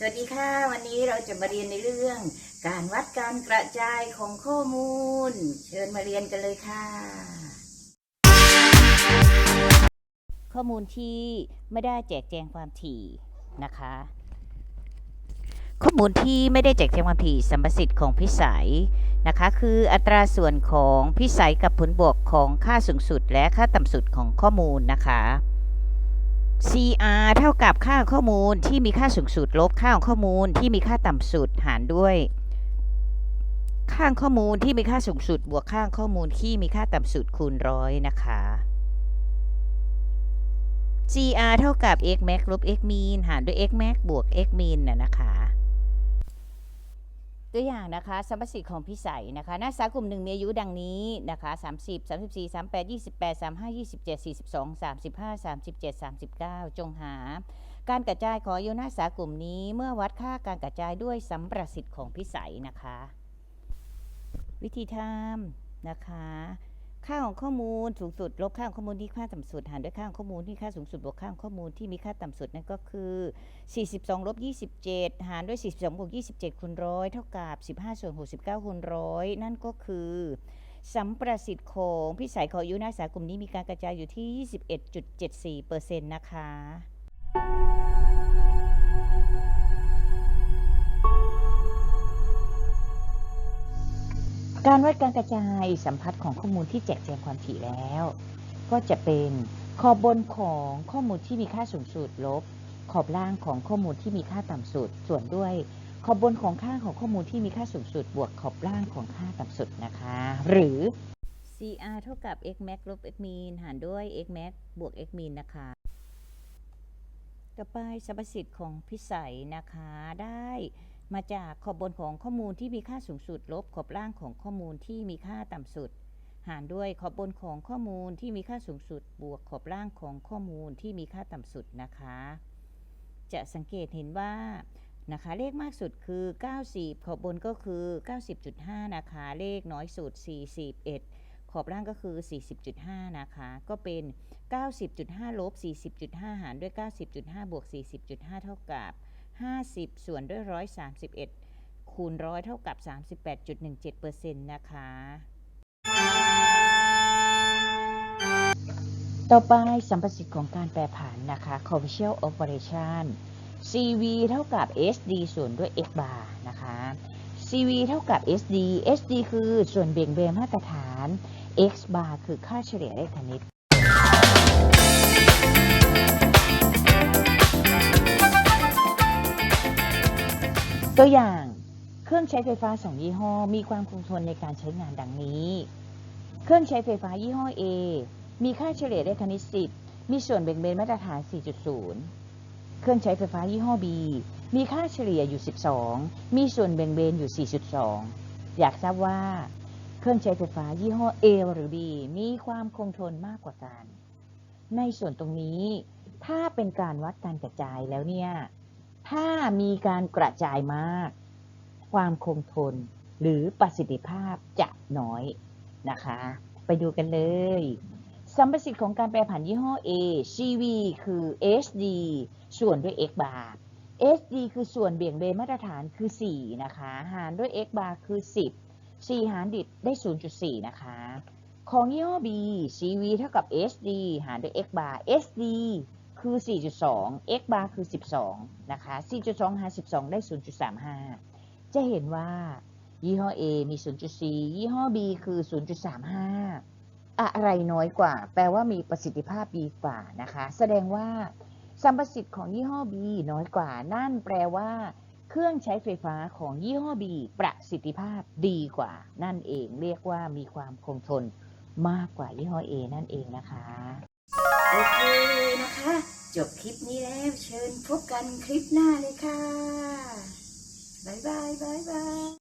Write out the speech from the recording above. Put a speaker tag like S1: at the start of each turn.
S1: สวัสดีค่ะ วันนี้เราจะมาเรียนในเรื่อง การวัดการกระจายของข้อมูล เชิญมาเรียนกันเลยค่ะ
S2: ข้อมูลที่ไม่ได้แจกแจงความถี่นะคะ ข้อมูลที่ไม่ได้แจกแจงความถี่สัมประสิทธิ์ของพิสัยนะคะ คืออัตราส่วนของพิสัยกับผลบวกของค่าสูงสุดและค่าต่ำสุดของข้อมูลนะคะ CR เท่ากับค่าข้อมูลที่มีค่าสูงสุดลบค่าของข้อมูลที่มีค่าต่ำสุดหารด้วย ค่าข้อมูลที่มีค่าสูงสุดบวกค่าข้อมูลที่มีค่าต่ำสุดคูณร้อยนะคะ GR เท่ากับ x max ลบ x mean หารด้วย x max บวก x mean นะนะคะ ตัวอย่างนะคะสัมประสิทธิ์ของพิสัยนะคะนักศึกษากลุ่มหนึ่งมีอายุดังนี้นะคะ30 34 38 28 35 27 42 35 37 39 จงหา การกระจายของอายุนักศึกษากลุ่มนี้เมื่อวัดค่าการกระจายด้วยสัมประสิทธิ์ของพิสัยนะคะ วิธีทำนะคะ ค่าของข้อมูลสูงสุดลบค่าของข้อมูลที่ค่าต่ำสุดหารด้วยค่าของข้อมูลที่ค่าสูงสุดบวกค่าของข้อมูลที่มีค่าต่ำสุดนั่นก็คือ 42ลบ27 หารด้วย 42บวก27คูณร้อยเท่ากับ 15 ส่วน 69คูณร้อยนั่นก็คือสัมประสิทธิ์ของพิสัยของอายุนักศึกษากลุ่มนี้มีการกระจายอยู่ที่ 21.74%นะคะ การวัดการกระจายสัมพัทธ์ของข้อมูลที่แจกแจงความถี่แล้ว ก็จะเป็นขอบบนของข้อมูลที่มีค่าสูงสุดลบ ขอบล่างของข้อมูลที่มีค่าต่ำสุด ส่วนด้วยขอบบนของค่าของข้อมูลที่มีค่าสูงสุด บวกขอบล่างของค่าต่ำสุดนะคะ หรือ CR เท่ากับ x max ลบ x mean หารด้วย x max บวก x mean นะคะ ต่อไปสัมประสิทธิ์ของพิสัยนะคะได้ มาจากขอบบนของข้อมูลที่มีค่าสูงสุดลบขอบล่างของข้อมูลที่มีค่าต่ำสุด หารด้วยขอบบนของข้อมูลที่มีค่าสูงสุด บวกขอบล่างของข้อมูลที่มีค่าต่ำสุดนะคะ จะสังเกตเห็นว่านะคะเลขมากสุดคือ 90 ขอบบนก็คือ 90.5 นะคะ เลขน้อยสุด 41 ขอบล่างก็คือ 40.5 นะคะ ก็เป็น 90.5 ลบ 40.5 หารด้วย 90.5 บวก 40.5 เท่ากับ 50 ส่วนด้วย 131 คูณร้อยเท่ากับ 38.17%นะคะ ต่อไปสัมประสิทธิ์ของการแปรผันนะคะ coefficient operation CV เท่ากับ SD ส่วนด้วย x bar นะคะ CV เท่ากับ SD SD คือส่วนเบี่ยงเบนมาตรฐาน x bar คือค่าเฉลี่ยเลขคณิต ตัวอย่างเครื่องใช้ไฟฟ้าสองยี่ห้อ มีความคงทนในการใช้งานดังนี้ เครื่องใช้ไฟฟ้ายี่ห้อ A มีค่าเฉลี่ยเลขคณิต10 มีส่วนแบ่งเบนมาตรฐาน 4.0 เครื่องใช้ไฟฟ้ายี่ห้อ B มีค่าเฉลี่ยอยู่ 12 มีส่วนแบ่งเบนอยู่ 4.2 อยากทราบว่า เครื่องใช้ไฟฟ้ายี่ห้อ A หรือ B มีความคงทนมากกว่ากัน ในส่วนตรงนี้ ถ้าเป็นการวัดการกระจายแล้วเนี่ย ถ้ามีการกระจายมาก ความคงทนหรือประสิทธิภาพจะน้อยนะคะ ไปดูกันเลยสัมประสิทธิ์ของการแปรผันยี่ห้อ A CV คือ HD ส่วนด้วย x bar HD คือส่วนเบี่ยงเบนมาตรฐานคือ 4 นะคะ หารด้วย x bar คือ 10 4 หารดิดได้ 0.4 นะคะ ของยี่ห้อ B CV เท่ากับ HD หารด้วย x bar SD คือ 4.2 x bar คือ 12 นะคะ 4.2 หาร12 ได้ 0.35 จะเห็นว่า ยี่ห้อ A มี 0.4 ยี่ห้อ B คือ 0.35 อะไรน้อยกว่า แปลว่ามีประสิทธิภาพดีกว่านะคะ แสดงว่าสัมประสิทธิ์ของยี่ห้อ B น้อยกว่า นั่นแปลว่า เครื่องใช้ไฟฟ้าของยี่ห้อ B ประสิทธิภาพดีกว่า นั่นเองเรียกว่ามีความคงทนมากกว่ายี่ห้อ A นั่นเองนะคะ
S1: โอเคนะคะ จบคลิปนี้แล้วเชิญพบกันคลิปหน้าเลยค่ะ บ๊ายบาย บ๊ายบาย